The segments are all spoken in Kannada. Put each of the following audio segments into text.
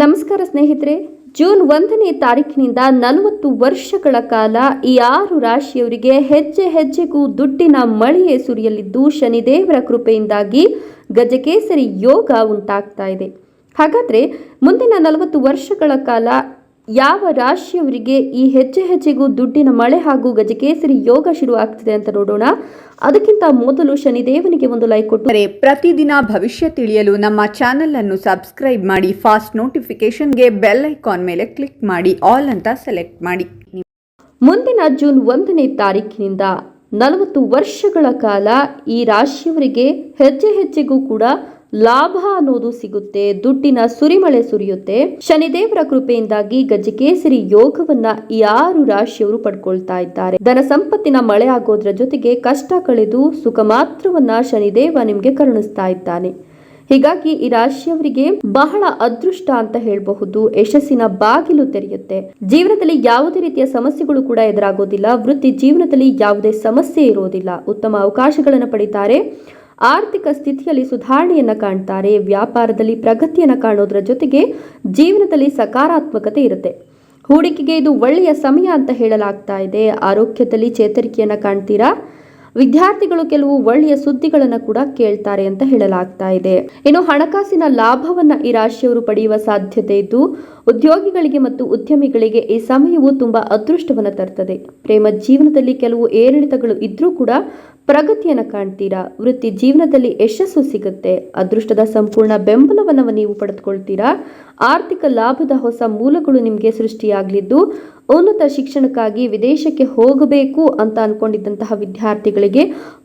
ನಮಸ್ಕಾರ ಸ್ನೇಹಿತರೆ. ಜೂನ್ ಒಂದನೇ ತಾರೀಕಿನಿಂದ ನಲವತ್ತು ವರ್ಷಗಳ ಕಾಲ ಈ ಆರು ರಾಶಿಯವರಿಗೆ ಹೆಜ್ಜೆ ಹೆಜ್ಜೆಗೂ ದುಡ್ಡಿನ ಮಳೆಯೇ ಸುರಿಯಲಿದ್ದು ಶನಿದೇವರ ಕೃಪೆಯಿಂದಾಗಿ ಗಜಕೇಸರಿ ಯೋಗ ಉಂಟಾಗ್ತಾ ಇದೆ. ಹಾಗಾದ್ರೆ ಮುಂದಿನ ನಲವತ್ತು ವರ್ಷಗಳ ಕಾಲ ಯಾವ ರಾಶಿಯವರಿಗೆ ಈ ಹೆಜ್ಜೆ ಹೆಜ್ಜೆಗೂ ದುಡ್ಡಿನ ಮಳೆ ಹಾಗೂ ಗಜಕೇಸರಿ ಯೋಗ ಶುರು ಆಗ್ತಿದೆ ಅಂತ ನೋಡೋಣ. ಅದಕ್ಕಿಂತ ಮೊದಲು ಶನಿದೇವನಿಗೆ ಒಂದು ಲೈಕ್ ಕೊಟ್ಟರೆ ಪ್ರತಿದಿನ ಭವಿಷ್ಯ ತಿಳಿಯಲು ನಮ್ಮ ಚಾನೆಲ್ ಅನ್ನು ಸಬ್ಸ್ಕ್ರೈಬ್ ಮಾಡಿ ಫಾಸ್ಟ್ ನೋಟಿಫಿಕೇಶನ್ಗೆ ಬೆಲ್ ಐಕಾನ್ ಮೇಲೆ ಕ್ಲಿಕ್ ಮಾಡಿ ಆಲ್ ಅಂತ ಸೆಲೆಕ್ಟ್ ಮಾಡಿ. ಮುಂದಿನ ಜೂನ್ ಒಂದನೇ ತಾರೀಕಿನಿಂದ ನಲವತ್ತು ವರ್ಷಗಳ ಕಾಲ ಈ ರಾಶಿಯವರಿಗೆ ಹೆಜ್ಜೆ ಹೆಜ್ಜೆಗೂ ಕೂಡ ಲಾಭ ಅನ್ನೋದು ಸಿಗುತ್ತೆ, ದುಡ್ಡಿನ ಸುರಿಮಳೆ ಸುರಿಯುತ್ತೆ. ಶನಿದೇವರ ಕೃಪೆಯಿಂದಾಗಿ ಗಜಕೇಸರಿ ಯೋಗವನ್ನ ಯಾರು ರಾಶಿಯವರು ಪಡ್ಕೊಳ್ತಾ ಇದ್ದಾರೆ? ಧನ ಸಂಪತ್ತಿನ ಮಳೆ ಆಗೋದ್ರ ಜೊತೆಗೆ ಕಷ್ಟ ಕಳೆದು ಸುಖ ಮಾತ್ರವನ್ನ ಶನಿದೇವ ನಿಮ್ಗೆ ಕರುಣಿಸ್ತಾ ಇದ್ದಾನೆ. ಹೀಗಾಗಿ ಈ ರಾಶಿಯವರಿಗೆ ಬಹಳ ಅದೃಷ್ಟ ಅಂತ ಹೇಳಬಹುದು. ಯಶಸ್ಸಿನ ಬಾಗಿಲು ತೆರೆಯುತ್ತೆ. ಜೀವನದಲ್ಲಿ ಯಾವುದೇ ರೀತಿಯ ಸಮಸ್ಯೆಗಳು ಕೂಡ ಎದುರಾಗೋದಿಲ್ಲ. ವೃತ್ತಿ ಜೀವನದಲ್ಲಿ ಯಾವುದೇ ಸಮಸ್ಯೆ ಇರೋದಿಲ್ಲ. ಉತ್ತಮ ಅವಕಾಶಗಳನ್ನು ಪಡಿತಾರೆ. ಆರ್ಥಿಕ ಸ್ಥಿತಿಯಲ್ಲಿ ಸುಧಾರಣೆಯನ್ನು ಕಾಣ್ತಾರೆ. ವ್ಯಾಪಾರದಲ್ಲಿ ಪ್ರಗತಿಯನ್ನು ಕಾಣೋದ್ರ ಜೊತೆಗೆ ಜೀವನದಲ್ಲಿ ಸಕಾರಾತ್ಮಕತೆ ಇರುತ್ತೆ. ಹೂಡಿಕೆಗೆ ಇದು ಒಳ್ಳೆಯ ಸಮಯ ಅಂತ ಹೇಳಲಾಗ್ತಾ ಇದೆ. ಆರೋಗ್ಯದಲ್ಲಿ ಚೇತರಿಕೆಯನ್ನ ಕಾಣ್ತೀರಾ? ವಿದ್ಯಾರ್ಥಿಗಳು ಕೆಲವು ಒಳ್ಳೆಯ ಸುದ್ದಿಗಳನ್ನು ಕೂಡ ಕೇಳ್ತಾರೆ ಅಂತ ಹೇಳಲಾಗ್ತಾ ಇದೆ. ಇನ್ನು ಹಣಕಾಸಿನ ಲಾಭವನ್ನ ಈ ರಾಶಿಯವರು ಪಡೆಯುವ ಸಾಧ್ಯತೆ ಇದ್ದು, ಉದ್ಯೋಗಿಗಳಿಗೆ ಮತ್ತು ಉದ್ಯಮಿಗಳಿಗೆ ಈ ಸಮಯವು ತುಂಬಾ ಅದೃಷ್ಟವನ್ನು ತರ್ತದೆ. ಪ್ರೇಮ ಜೀವನದಲ್ಲಿ ಕೆಲವು ಏರಿಳಿತಗಳು ಇದ್ರೂ ಕೂಡ ಪ್ರಗತಿಯನ್ನು ಕಾಣ್ತೀರಾ? ವೃತ್ತಿ ಜೀವನದಲ್ಲಿ ಯಶಸ್ಸು ಸಿಗುತ್ತೆ. ಅದೃಷ್ಟದ ಸಂಪೂರ್ಣ ಬೆಂಬಲವನ್ನು ನೀವು ಪಡೆದುಕೊಳ್ತೀರಾ? ಆರ್ಥಿಕ ಲಾಭದ ಹೊಸ ಮೂಲಗಳು ನಿಮಗೆ ಸೃಷ್ಟಿಯಾಗಲಿದ್ದು, ಉನ್ನತ ಶಿಕ್ಷಣಕ್ಕಾಗಿ ವಿದೇಶಕ್ಕೆ ಹೋಗಬೇಕು ಅಂತ ಅನ್ಕೊಂಡಿದ್ದಂತಹ ವಿದ್ಯಾರ್ಥಿಗಳಿಗೆ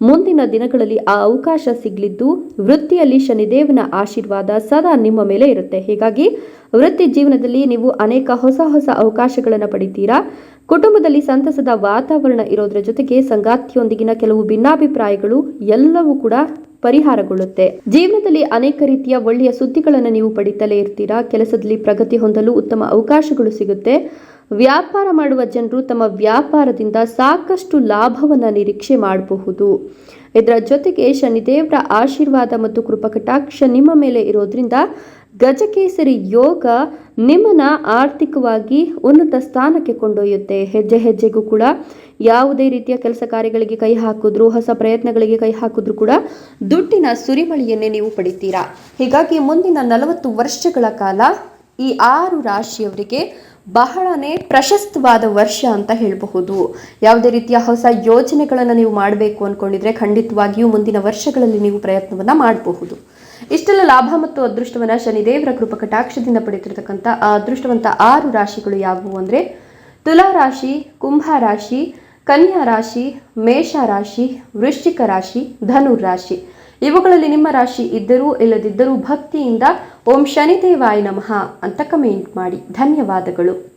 ಮುಂದಿನ ದಿನಗಳಲ್ಲಿ ಆ ಅವಕಾಶ ಸಿಗಲಿದ್ದು ವೃತ್ತಿಯಲ್ಲಿ ಶನಿದೇವನ ಆಶೀರ್ವಾದ ಸದಾ ನಿಮ್ಮ ಮೇಲೆ ಇರುತ್ತೆ. ಹೀಗಾಗಿ ವೃತ್ತಿ ಜೀವನದಲ್ಲಿ ನೀವು ಅನೇಕ ಹೊಸ ಹೊಸ ಅವಕಾಶಗಳನ್ನು ಪಡಿತೀರಾ? ಕುಟುಂಬದಲ್ಲಿ ಸಂತಸದ ವಾತಾವರಣ ಇರೋದ್ರ ಜೊತೆಗೆ ಸಂಗಾತಿಯೊಂದಿಗಿನ ಕೆಲವು ಭಿನ್ನಾಭಿಪ್ರಾಯಗಳು ಎಲ್ಲವೂ ಕೂಡ ಪರಿಹಾರಗೊಳ್ಳುತ್ತೆ. ಜೀವನದಲ್ಲಿ ಅನೇಕ ರೀತಿಯ ಒಳ್ಳೆಯ ಸುದ್ದಿಗಳನ್ನು ನೀವು ಪಡಿತಲೇ ಇರ್ತೀರಾ? ಕೆಲಸದಲ್ಲಿ ಪ್ರಗತಿ ಹೊಂದಲು ಉತ್ತಮ ಅವಕಾಶಗಳು ಸಿಗುತ್ತೆ. ವ್ಯಾಪಾರ ಮಾಡುವ ಜನರು ತಮ್ಮ ವ್ಯಾಪಾರದಿಂದ ಸಾಕಷ್ಟು ಲಾಭವನ್ನು ನಿರೀಕ್ಷೆ ಮಾಡಬಹುದು. ಇದರ ಜೊತೆಗೆ ಶನಿದೇವರ ಆಶೀರ್ವಾದ ಮತ್ತು ಕೃಪಕಟಾಕ್ಷ ನಿಮ್ಮ ಮೇಲೆ ಇರೋದ್ರಿಂದ ಗಜಕೇಸರಿ ಯೋಗ ನಿಮ್ಮನ್ನ ಆರ್ಥಿಕವಾಗಿ ಉನ್ನತ ಸ್ಥಾನಕ್ಕೆ ಕೊಂಡೊಯ್ಯುತ್ತೆ. ಹೆಜ್ಜೆ ಹೆಜ್ಜೆಗೂ ಕೂಡ ಯಾವುದೇ ರೀತಿಯ ಕೆಲಸ ಕಾರ್ಯಗಳಿಗೆ ಕೈ ಹಾಕಿದ್ರು, ಹೊಸ ಪ್ರಯತ್ನಗಳಿಗೆ ಕೈ ಹಾಕಿದ್ರು ಕೂಡ ದುಡ್ಡಿನ ಸುರಿಮಳಿಯನ್ನೇ ನೀವು ಪಡಿತೀರಾ. ಹೀಗಾಗಿ ಮುಂದಿನ ನಲವತ್ತು ವರ್ಷಗಳ ಕಾಲ ಈ ಆರು ರಾಶಿಯವರಿಗೆ ಬಹಳನೇ ಪ್ರಶಸ್ತವಾದ ವರ್ಷ ಅಂತ ಹೇಳಬಹುದು. ಯಾವುದೇ ರೀತಿಯ ಹೊಸ ಯೋಜನೆಗಳನ್ನು ನೀವು ಮಾಡಬೇಕು ಅಂದ್ಕೊಂಡಿದ್ರೆ ಖಂಡಿತವಾಗಿಯೂ ಮುಂದಿನ ವರ್ಷಗಳಲ್ಲಿ ನೀವು ಪ್ರಯತ್ನವನ್ನು ಮಾಡಬಹುದು. ಇಷ್ಟೆಲ್ಲ ಲಾಭ ಮತ್ತು ಅದೃಷ್ಟವನ್ನ ಶನಿದೇವರ ಕೃಪ ಕಟಾಕ್ಷದಿಂದ ಪಡೆದಿರತಕ್ಕಂಥ ಆ ಅದೃಷ್ಟವಂತ ಆರು ರಾಶಿಗಳು ಯಾವುವು ಅಂದರೆ ತುಲಾ ರಾಶಿ, ಕುಂಭ ರಾಶಿ, ಕನ್ಯಾ ರಾಶಿ, ಮೇಷ ರಾಶಿ, ವೃಶ್ಚಿಕ ರಾಶಿ, ಧನುರ್ ರಾಶಿ. ಇವುಗಳಲ್ಲಿ ನಿಮ್ಮ ರಾಶಿ ಇದ್ದರೂ ಇಲ್ಲದಿದ್ದರೂ ಭಕ್ತಿಯಿಂದ ಓಂ ಶನಿದೇವಾಯ ನಮಃ ಅಂತ ಕಮೆಂಟ್ ಮಾಡಿ. ಧನ್ಯವಾದಗಳು.